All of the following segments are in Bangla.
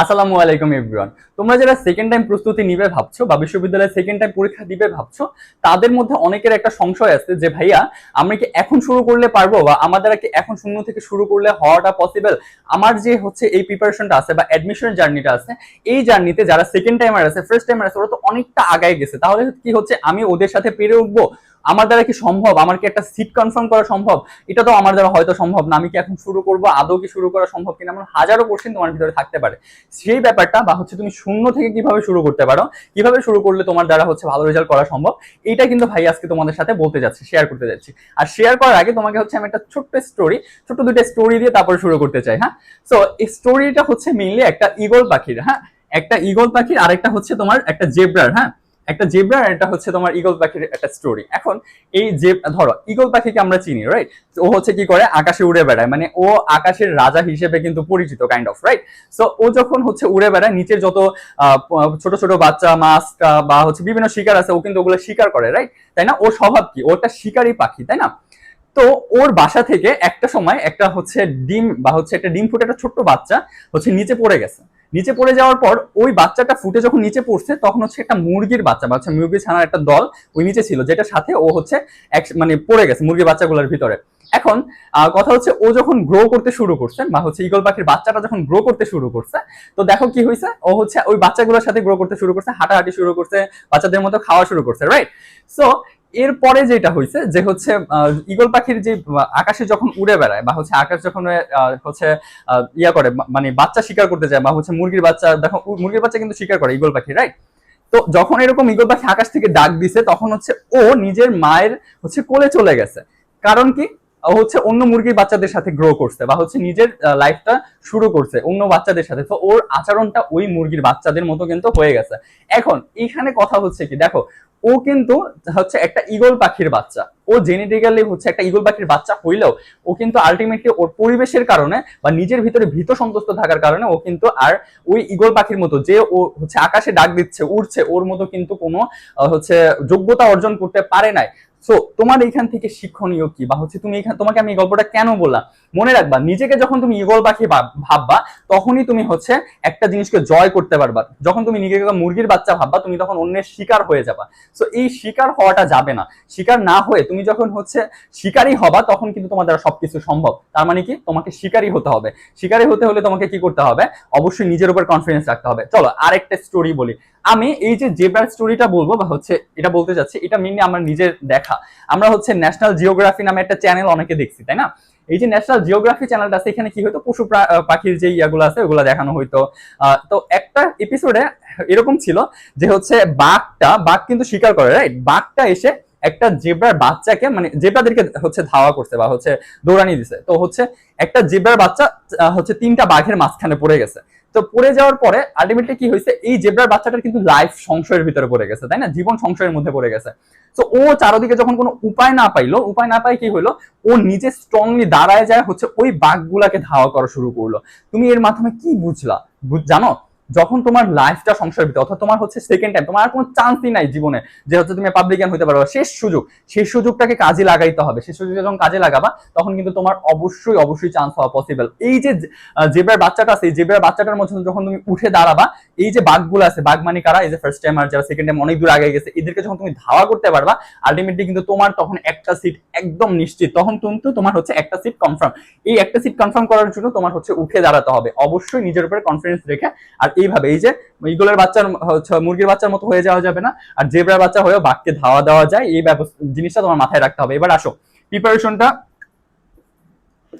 আসসালামু আলাইকুম এভরিওয়ান তোমরা যারা সেকেন্ড টাইম প্রস্তুতি নিবে ভাবছ, বা বিশ্ববিদ্যালয়ে সেকেন্ড টাইম পরীক্ষা দিবে ভাবছ, তাদের মধ্যে অনেকের একটা সংশয় আছে যে, ভাইয়া, আমরা কি এখন শুরু করলে পারব? বা আমাদের কি এখন শূন্য থেকে শুরু করলে হওয়াটা পসিবল আমার যে হচ্ছে এই প্রিপারেশনটা আছে, বা অ্যাডমিশন জার্নিটা আছে, এই জার্নিতে যারা সেকেন্ড টাইমার আছে ফার্স্ট টাইমার আছে, ওরা তো অনেকটা আগায় গেছে। তাহলে কি হচ্ছে? আমি ওদের সাথে পেরে উঠবো? আমার দ্বারা কি সম্ভব? আমার কি একটা সিট কনফার্ম করা সম্ভব? এটা তো আমার দ্বারা হয়তো সম্ভব না। আমি কি এখন শুরু করব? আদৌ কি শুরু করা সম্ভব কিনা? আমার হাজারো কোশ্চেন তোমার ভিতরে থাকতে পারে। সেই ব্যাপারটা বা হচ্ছে তুমি শূন্য থেকে কীভাবে শুরু করতে পারো, কীভাবে শুরু করলে তোমার দ্বারা হচ্ছে ভালো রেজাল্ট করা সম্ভব এটা কিন্তু ভাই আজকে তোমাদের সাথে বলতে যাচ্ছি শেয়ার করতে যাচ্ছি। আর শেয়ার করার আগে তোমাকে হচ্ছে আমি একটা ছোট্ট স্টোরি ছোট্ট দুটো স্টোরি দিয়ে তারপরে শুরু করতে চাই হ্যাঁ? সো এই স্টোরিটা হচ্ছে মেইনলি একটা ইগল পাখির হ্যাঁ? একটা ইগল পাখির, আরেকটা হচ্ছে তোমার একটা জেব্রার হ্যাঁ? একটা জেব্রা আর একটা হচ্ছে তোমার ইগল পাখির একটা স্টোরি এখন এই যে ধরো ইগল পাখিকে আমরা চিনি রাইট ও হচ্ছে কি করে? আকাশে উড়ে বেড়ায়। মানে ও আকাশের রাজা হিসেবে কিন্তু পরিচিত কাইন্ড অফ রাইট সো ও যখন হচ্ছে উড়ে বেড়ায়, নিচের যত ছোট ছোট বাচ্চা মাছ বা হচ্ছে বিভিন্ন শিকার আছে, ও কিন্তু ওগুলো শিকার করে রাইট তাই না? ওর স্বভাব কি? ও একটা শিকারী পাখি, তাই না? তো ওর বাসা থেকে একটা সময় একটা হচ্ছে ডিম বা হচ্ছে একটা ডিম ফুটে একটা ছোট্ট বাচ্চা হচ্ছে নিচে পড়ে গেছে। নিচে পড়ে যাওয়ার পর ওই বাচ্চাটা ফুটে যখন নিচে পড়ছে, তখন হচ্ছে একটা মুরগির বাচ্চা, বা হচ্ছে মুরগি ছানার একটা দল ওই নিচে ছিল যেটা সাথে ও হচ্ছে এক- মানে পড়ে গেছে মুরগির বাচ্চাগুলোর ভিতরে। এখন কথা হচ্ছে ও যখন গ্রো করতে শুরু করছে, বা হচ্ছে ইগল পাখির বাচ্চাটা যখন গ্রো করতে শুরু করছে, তো দেখো কি হয়েছে ও হচ্ছে ওই বাচ্চাগুলোর সাথে গ্রো করতে শুরু করছে, হাঁটাহাঁটি শুরু করছে, বাচ্চাদের মতো খাওয়া শুরু করছে রাইট সো এরপরে যেটা হয়েছে, যে হচ্ছে ইগল পাখির যে আকাশে যখন উড়ে বেড়ায় বা হচ্ছে আকাশ যখন হচ্ছে ইয়া করে মানে বাচ্চা শিকার করতে যায় বা হচ্ছে মুরগির বাচ্চা, দেখো মুরগির বাচ্চা কিন্তু শিকার করে ইগল পাখি রাইট তো যখন এরকম ইগল পাখি আকাশ থেকে ডাক দিছে, তখন হচ্ছে ও নিজের মায়ের হচ্ছে কোলে চলে গেছে। কারণ কি? হচ্ছে অন্য মুরগির বাচ্চাদের সাথে গ্রো করছে বা হচ্ছে নিজের লাইফটা শুরু করছে অন্য বাচ্চাদের সাথে। তো ওর আচরণটা ওই মুরগির বাচ্চাদের মতো কিন্তু হয়ে গেছে। এখন, এইখানে কথা হচ্ছে কি, দেখো, ও কিন্তু হচ্ছে একটা ইগল পাখির বাচ্চা। ও জেনেটিক্যালি হচ্ছে একটা ইগল পাখির বাচ্চা হইলেও ও কিন্তু আলটিমেটলি ওর পরিবেশের কারণে বা নিজের ভিতরে ভীত সন্তুষ্ট থাকার কারণে ও কিন্তু আর ওই ইগল পাখির মতো যে ও হচ্ছে আকাশে ডাক দিচ্ছে, উড়ছে, ওর মতো কিন্তু কোনো হচ্ছে যোগ্যতা অর্জন করতে পারে নাই। সো তোমার এইখান থেকে শিক্ষণীয় কি? বা হচ্ছে তুমি এখান তোমাকে আমি এই গল্পটা কেন বললাম? মনে রাখবা, নিজেকে যখন তুমি ইগল পাখি ভাববা, তখনই তুমি হচ্ছে একটা জিনিসকে জয় করতে পারবা। যখন তুমি নিজেকে মুরগির বাচ্চা ভাববা, তুমি তখন অন্যের শিকার হয়ে যাবা। সো এই শিকার হওয়াটা যাবে না। শিকার না হয়ে তুমি যখন হচ্ছে শিকারী হবা, তখন কিন্তু তোমার দ্বারা সবকিছু সম্ভব। তার মানে কি? তোমাকে শিকারী হতে হবে। শিকারী হতে হলে তোমাকে কি করতে হবে? অবশ্যই নিজের উপর কনফিডেন্স রাখতে হবে। চলো আরেকটা স্টোরি বলি। আমি এই যে জেব্রার স্টোরিটা বলব বা হচ্ছে এটা বলতে যাচ্ছি এটা মেনলি আমার নিজের দেখা। আমরা হচ্ছে ন্যাশনাল জিওগ্রাফি নামে একটা চ্যানেল অনেকে দেখছি, তাই না? এই যে ন্যাশনাল জিওগ্রাফি চ্যানেলটা আছে, এখানে কি হতো পশু পাখির যে ইয়াগুলো আছে, ওগুলো দেখানো হইতো। তো একটা এপিসোডে এরকম ছিল যে হচ্ছে বাঘটা, বাঘ কিন্তু শিকার করে রাইট বাঘটা এসে একটা জেব্রার বাচ্চাকে মানে জেব্রাদেরকে হচ্ছে ধাওয়া করছে বা হচ্ছে দৌড়ানি দিছে। তো হচ্ছে একটা জেব্রার বাচ্চা হচ্ছে তিনটা বাঘের মাঝখানে পড়ে গেছে। তো পড়ে যাওয়ার পরে আলটিমেটলি কি হয়েছে? এই জেব্রার বাচ্চাটার কিন্তু লাইফ সংশয়ের ভিতরে পড়ে গেছে তাই না? জীবন সংশয়ের মধ্যে পড়ে গেছে। তো ও চারদিকে যখন কোনো উপায় না পাইলো উপায় না পাই কি হলো? ও নিজে স্ট্রংলি দাঁড়ায় যায় হচ্ছে ওই বাঘগুলাকে ধাওয়া করা শুরু করল। তুমি এর মাধ্যমে কি বুঝলা? বুঝ- জানো? যখন তোমার লাইফটা সংসারের ভিতরে অর্থাৎ তোমার হচ্ছে সেকেন্ড টাইম তোমার কোনো চান্সই নাই জীবনে যে হচ্ছে তুমি পাবলিকান হতে পারবে শেষ সুযোগ সেই সুযোগটাকে কাজে লাগাইতে হবে। সেই সুযোগ যখন কাজে লাগাবা তখন কিন্তু তোমার অবশ্যই অবশ্যই চান্স হওয়া পসিবল এই যে আহ, জেব্রার বাচ্চাটা আছে এই জেব্রার বাচ্চাটার মধ্যে যখন তুমি উঠে দাঁড়াবা এই যে বাঘগুলো আছে বাঘ মানে কারা? এই যে ফার্স্ট টাইম আর যারা সেকেন্ড টাইম অনেক দূর আগে গেছে এদেরকে যখন তুমি ধাওয়া করতে পারবা আলটিমেটলি কিন্তু তোমার তখন একটা সিট একদম নিশ্চিত তখন কিন্তু তোমার হচ্ছে একটা সিট কনফার্ম এই একটা সিট কনফার্ম করার জন্য তোমার হচ্ছে উঠে দাঁড়াতে হবে। অবশ্যই নিজের উপরে কনফিডেন্স রেখে আর এইভাবে এই যে ইগলের বাচ্চার মুরগির বাচ্চার মতো হয়ে যাওয়া যাবে না। আর জেব্রার বাচ্চা হয়েও বাঘকে ধাওয়া দেওয়া যায়, এই জিনিসটা তোমার মাথায় রাখতে হবে। এবার আসো প্রিপারেশনটা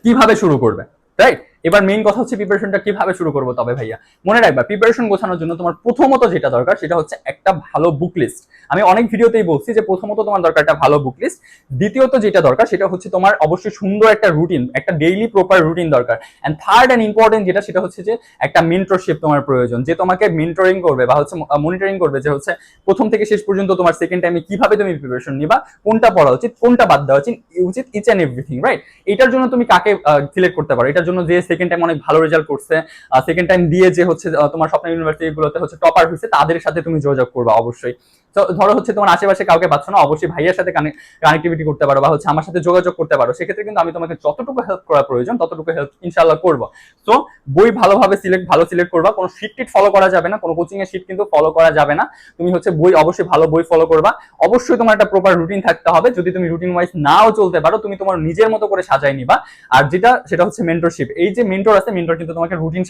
কীভাবে শুরু করবে? রাইট এবার মেইন কথা হচ্ছে প্রিপারেশনটা কীভাবে শুরু করব তবে ভাইয়া? মনে রাখবা প্রিপারেশন গোছানোর জন্য তোমার প্রথমত যেটা দরকার সেটা হচ্ছে একটা ভালো বুক লিস্ট আমি অনেক ভিডিওতেই বলছি যে প্রথমত তোমার দরকার একটা ভালো বুক লিস্ট দ্বিতীয়ত যেটা দরকার সেটা হচ্ছে তোমার অবশ্যই সুন্দর একটা রুটিন একটা ডেইলি প্রপার রুটিন দরকার। অ্যান্ড থার্ড অ্যান্ড ইম্পর্টেন্ট যেটা সেটা হচ্ছে যে একটা মেন্টরশিপ তোমার প্রয়োজন, যে তোমাকে মেন্টরিং করবে বা হচ্ছে মনিটরিং করবে যে হচ্ছে প্রথম থেকে শেষ পর্যন্ত তোমার সেকেন্ড টাইমে কীভাবে তুমি প্রিপারেশন নিবা, কোনটা পড়া উচিত, কোনটা বাদ দেওয়া উচিত উচিত ইচ অ্যান্ড এভরিথিং রাইট এটার জন্য তুমি কাকে সিলেক্ট করতে পারো? এটার জন্য যে সেকেন্ড টাইম অনেক ভালো রেজাল্ট করছে। সেকেন্ড টাইম দিয়ে যে হচ্ছে তোমার স্বপ্ন ইউনিভার্সিটি গুলোতে হচ্ছে টপার হয়েছে, তাদের সাথে তুমি যোগাযোগ করবা অবশ্যই। ধরো হচ্ছে তোমার আশেপাশে কাউকে পাচ্ছ না, অবশ্যই ভাইয়ের সাথে কানেক্টিভিটি করতে পারো বা হচ্ছে আমার সাথে যোগাযোগ করতে পারো। সেক্ষেত্রে কিন্তু আমি তোমাকে যতটুকু হেল্প করা প্রয়োজন, ততটুকু হেল্প ইনশাল্লাহ করব। তো বই ভালোভাবে সিলেক্ট ভালো সিলেক্ট করবা, কোনো শিট টিট ফলো করা যাবে না, কোনো কোচিং এর শিট কিন্তু ফলো করা যাবে না। তুমি হচ্ছে বই, অবশ্যই ভালো বই ফলো করবা। অবশ্যই তোমার একটা প্রপার রুটিন থাকতে হবে, যদি তুমি রুটিন ওয়াইজ নাও চলতে পারো, তুমি তোমার নিজের মতো করে সাজাই নিবা। আর যেটা, সেটা হচ্ছে মেন্টরশিপ এই যে মেন্টর আছে মেন্টর কিন্তু তোমাকে রুটিন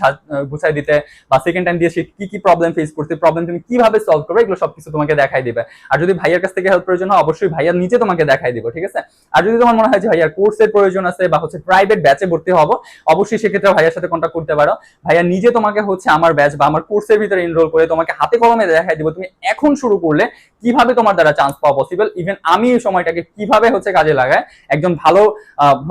গুছাই দিতে বা সেকেন্ড টাইম দিয়ে সে কি কি প্রবলেম ফেস করছে প্রবলেম তুমি কীভাবে সলভ করবে, এগুলো সবকিছু তোমাকে দেখাই দিবে। আর যদি ভাইয়ার কাছ থেকে হেল্প প্রয়োজন হয়, অবশ্যই ভাইয়া নিজে তোমাকে দেখাই দিব, ঠিক আছে? আর যদি তোমার মনে হয় যে ভাইয়ার কোর্সের প্রয়োজন আছে বা হচ্ছে প্রাইভেট ব্যাচে ভর্তি হব, অবশ্যই সেক্ষেত্রে ভাইয়ার সাথে কন্ট্যাক্ট করতে পারো। ভাইয়া নিজে তোমাকে হচ্ছে আমার ব্যাচ বা আমার কোর্সের ভিতরে এনরোল করে তোমাকে হাতে কলমে দেখাই দিব। তুমি এখন শুরু করলে কীভাবে তোমার দ্বারা চান্স পাওয়া পসিবল ইভেন আমি এই সময়টাকে কীভাবে হচ্ছে কাজে লাগায় একজন ভালো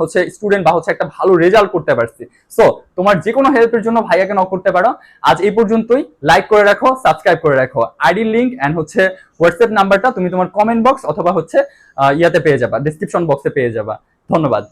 হচ্ছে স্টুডেন্ট বা হচ্ছে একটা ভালো রেজাল্ট করতে পারছি। সো তোমার যে কোনো হেল্পের জন্য ভাইয়াকে নক করতে পারো। আজ এই পর্যন্তই। লাইক করে রাখো সাবস্ক্রাইব করে রাখো। আইডি লিঙ্ক এন্ড হচ্ছে হোয়াটসঅ্যাপ নাম্বারটা তুমি তোমার কমেন্ট বক্স অথবা হচ্ছে ইয়াতে পেয়ে যাবা। ডিসক্রিপশন বক্সে পেয়ে যাবা। ধন্যবাদ।